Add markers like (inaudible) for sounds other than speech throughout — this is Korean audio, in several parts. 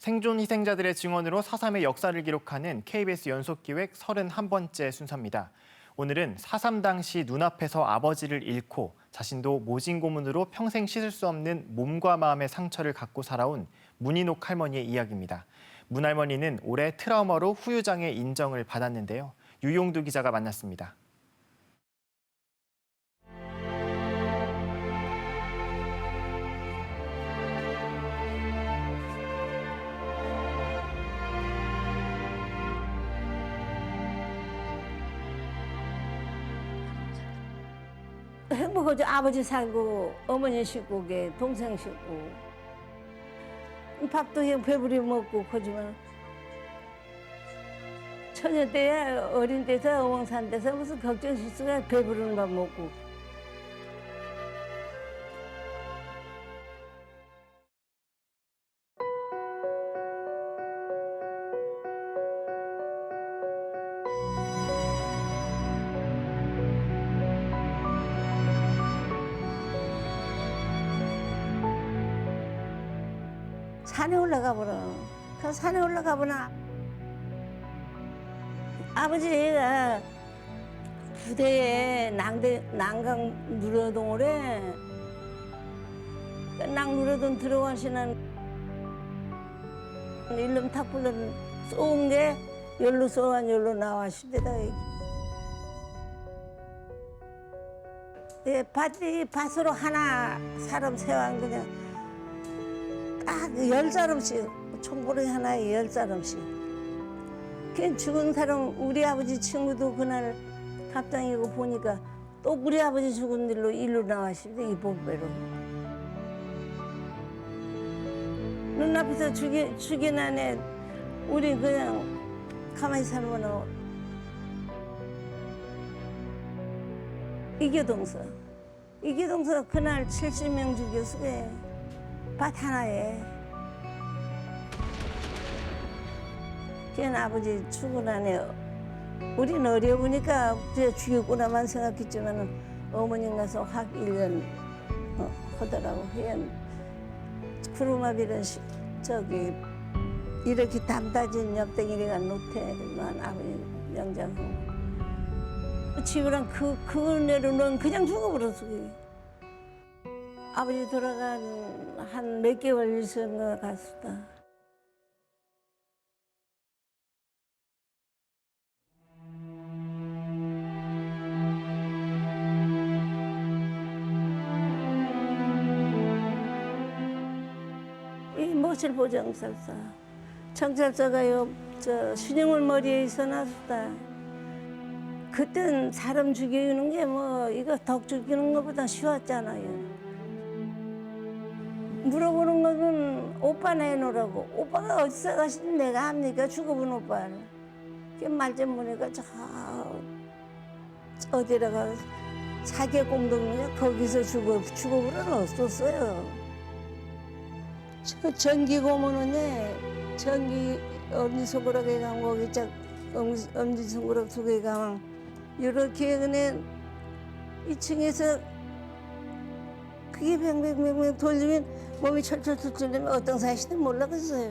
생존 희생자들의 증언으로 4.3의 역사를 기록하는 KBS 연속기획 31번째 순서입니다. 오늘은 4.3 당시 눈앞에서 아버지를 잃고 자신도 모진 고문으로 평생 씻을 수 없는 몸과 마음의 상처를 갖고 살아온 문인옥 할머니의 이야기입니다. 문 할머니는 올해 트라우마로 후유장애 인정을 받았는데요. 유용두 기자가 만났습니다. 행복하죠. 아버지 살고 어머니 게 동생 씻고. 밥도 그냥 배부리 먹고 그지만 처녀 때야 어린 데서 어멍산 데서 무슨 걱정 실수가 배부르는 밥 먹고 산에 올라가 보라. 그 산에 올라가 보나 아버지가 부대에 낭대, 난강 누러동을 해. 낭 누러동 들어가시는 일름 탁불은 쏘은 게 열로 쏘한 열로 나와시대다. 예, 밭이 밭으로 하나 사람 세wan 그냥 딱 열 사람씩 총고리 하나에 열 사람씩. 그 죽은 사람 우리 아버지 친구도 그날 갑장이고 보니까 또 우리 아버지 죽은 일로 일로 나와시대 이 보배로. 눈앞에서 죽이 죽인 안에 우리 그냥 가만히 살면 이교동서 이교동서 그날 70명 죽였으게 밭 하나에 걔는 아버지 안에 우린 어려우니까 그냥 죽였구나만 생각했지만 어머님 가서 확 1년 어, 하더라고 크루마비는 시- 저기 이렇게 담다진 옆댕이리가 노태만 아버지 명장후 지우랑 그, 그 은혜로 넌 그냥 죽어버렸어. 아버지 돌아간 한 몇 개월 있은 것 같습니다. 이 모실 보정설사 청찰서가요 저 신영월 머리에 있어 놨다. 그땐 사람 죽이는 게 뭐 이거 덕 죽이는 것보다 쉬웠잖아요. 물어보는 거는 오빠 내놓으라고. 오빠가 어디서 가시는 내가 합니까? 죽어본 오빠를. 보니까 저 어디다가 사계 공동이냐 거기서 죽어 죽어보는 없었어요. 저 전기 고문은요 전기 엄지 손가락에 가면 거기 짝 엄지, 엄지 손가락 두개 가면 이렇게 그냥 2층에서 그게 뱅뱅뱅뱅 돌리면 몸이 철철철 뚫리면 어떤 사시든 몰라겠어요.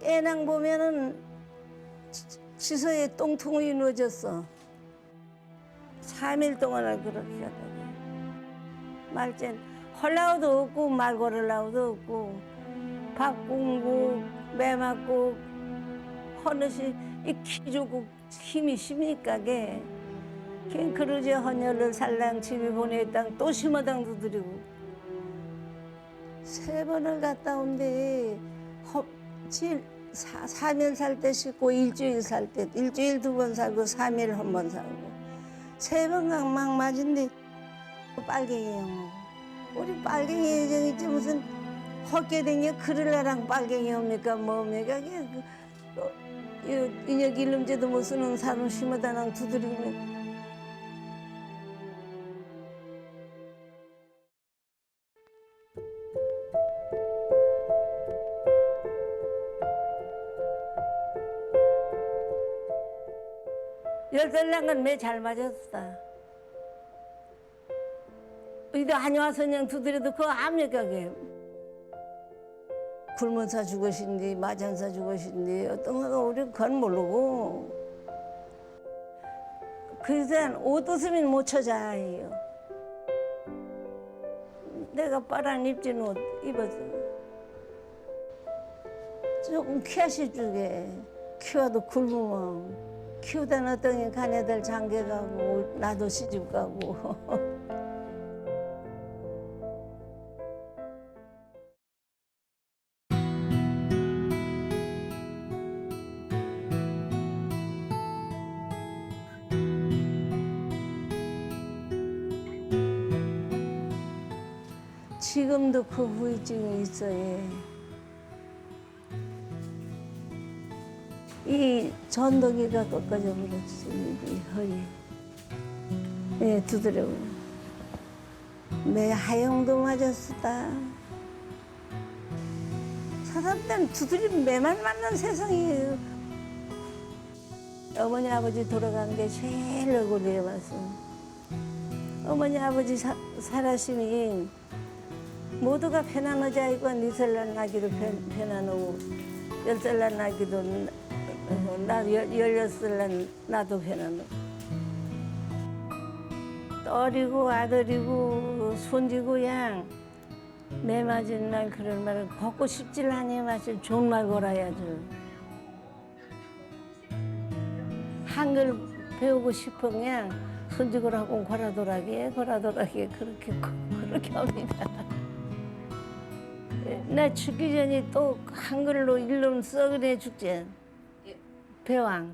깨낭 보면은 지- 지서에 똥통이 누워졌어. 3일 동안을 그렇게 하다가 말젠 헐라우도 없고 말 걸으려고도 없고 밥공국 매맞고 허느시 이 키주고 힘이 심니까 게? 걘 그러지 헌혈을 살랑 집에 보냈당 또 심어당 두드리고. 세 번을 갔다 온데 허, 질, 사, 3일 살 때 씻고 일주일 살 때 일주일 두 번 살고 3일 한 번 살고. 세 번 강막 맞은데 빨갱이 형 우리 빨갱이 예정 있지 무슨 헛개댕이 크릴라랑 빨갱이 옵니까 뭡니까 이게 그, 어, 이 인혁 일름제도 못 쓰는 사람 심어다랑 두드리면 열살 난 건 매잘 맞았다. 이도 한의화 선영 두드려도 그거 압니까 그게? 굶어서 죽으신디 맞아서 죽으신디 어떤 거가 우리 그건 모르고. 그땐 옷 없으면 못 찾아요. 내가 빨아 입진 옷 입어서. 조금 키아시 주게. 키워도 굶으면. 키우다 어떤 가네들 장계 가고 나도 시집 가고 (laughs) 지금도 그 후유증이 있어요. 이 전동기가 꺾어져 버렸어, 이 허리. 예, 두드려. 내 하영도 맞았었다. 사람들은 두드리면 매만 맞는 세상이에요. 어머니 아버지 돌아간 게 제일 억울해 왔어. 어머니 아버지 사, 살았으니 모두가 편한 여자이고 니살날 나기도 편, 편한 오고 열살 날 나기도 어, 나 열- 열여섯 날 나도 편한 오고 딸이고 아들이고 손지고 양매 맞은 날 그런 말을 걷고 싶질 않니 마실 좋은 말 걸어야죠 한글 배우고 싶으면 손지고라고 걸어도라게 걸어도라게 그렇게 그렇게 합니다. 나 죽기 전에 또 한글로 일름 썩으래 죽지. 배왕